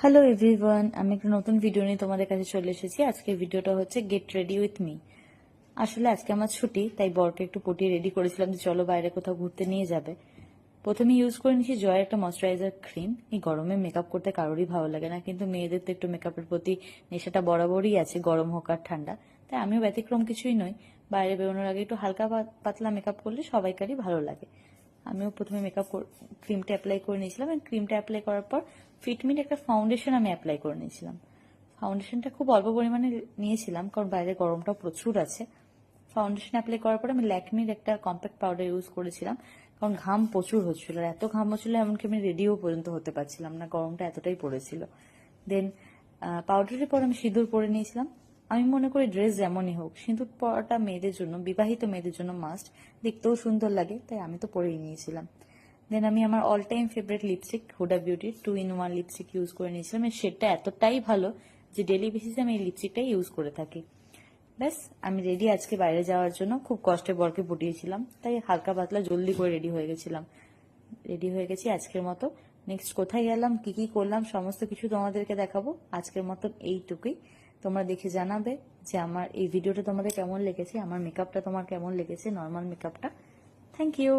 Hello everyone আমি একটা নতুন ভিডিও নিয়ে তোমাদের কাছে চলে এসেছি। আজকে ভিডিওটা হচ্ছে গেট রেডি উইথ মি আসলে আজকে আমার ছুটি, তাই বরকে একটু পটিয়ে রেডি করেছিলাম যে চলো বাইরে কোথাও ঘুরতে নিয়ে যাবে। প্রথমে ইউজ করে নিয়েছি জয়ের একটা ময়শ্চারাইজার ক্রিম এই গরমে মেকআপ করতে কারোরই ভালো লাগে না, কিন্তু মেয়েদের তো একটু মেকআপের প্রতি নেশাটা বরাবরই আছে, গরম হোক আর ঠান্ডা। তাই আমিও ব্যতিক্রম কিছুই নই। বাইরে বেরোনোর আগে একটু হালকা পাতলা মেকআপ করলে সবাইকারই ভালো লাগে। আমিও প্রথমে মেকআপ ক্রিমটা অ্যাপ্লাই করে নিয়েছিলাম এবং ক্রিমটা অ্যাপ্লাই করার পর ফিটমিট একটা ফাউন্ডেশন আমি অ্যাপ্লাই করে নিয়েছিলাম। ফাউন্ডেশনটা খুব অল্প পরিমাণে নিয়েছিলাম কারণ বাইরে গরমটা প্রচুর আছে। ফাউন্ডেশন অ্যাপ্লাই করার পর আমি ল্যাকমির একটা কম্প্যাক্ট পাউডার ইউজ করেছিলাম কারণ ঘাম প্রচুর হচ্ছিল আর এত ঘাম হচ্ছিল এমনকি আমি রেডিও পর্যন্ত হতে পারছিলাম না, গরমটা এতটাই পড়েছিল। দেন পাউডারের পর আমি সিঁদুর পরে নিয়েছিলাম। আমি মনে করি ড্রেস যেমনই হোক সিঁদুর পরাটা মেয়েদের জন্য, বিবাহিত মেয়েদের জন্য মাস্ট দেখতেও সুন্দর লাগে, তাই আমি তো পরেই নিয়েছিলাম। দেন আমি আমার all time favourite lipstick Huda বিউটির two in one lipstick use করে নিয়েছিলাম এর শেডটা এতটাই ভালো যে ডেলি বেসিসে আমি এই লিপস্টিকটাই ইউজ করে থাকি। ব্যাস, আমি রেডি আজকে বাইরে যাওয়ার জন্য, খুব কষ্টে বরকে পটিয়েছিলাম, তাই হালকা পাতলা জলদি করে রেডি হয়ে গেছিলাম। রেডি হয়ে গেছি আজকের মতো। নেক্সট কোথায় গেলাম, কি কি করলাম, সমস্ত কিছু তোমাদেরকে দেখাবো। আজকের মতন এইটুকুই। তোমরা দেখে জানাবে যে আমার এই ভিডিওটা তোমাদের কেমন লেগেছে, আমার মেকআপটা তোমার কেমন লেগেছে নর্মাল মেকআপটা থ্যাংক ইউ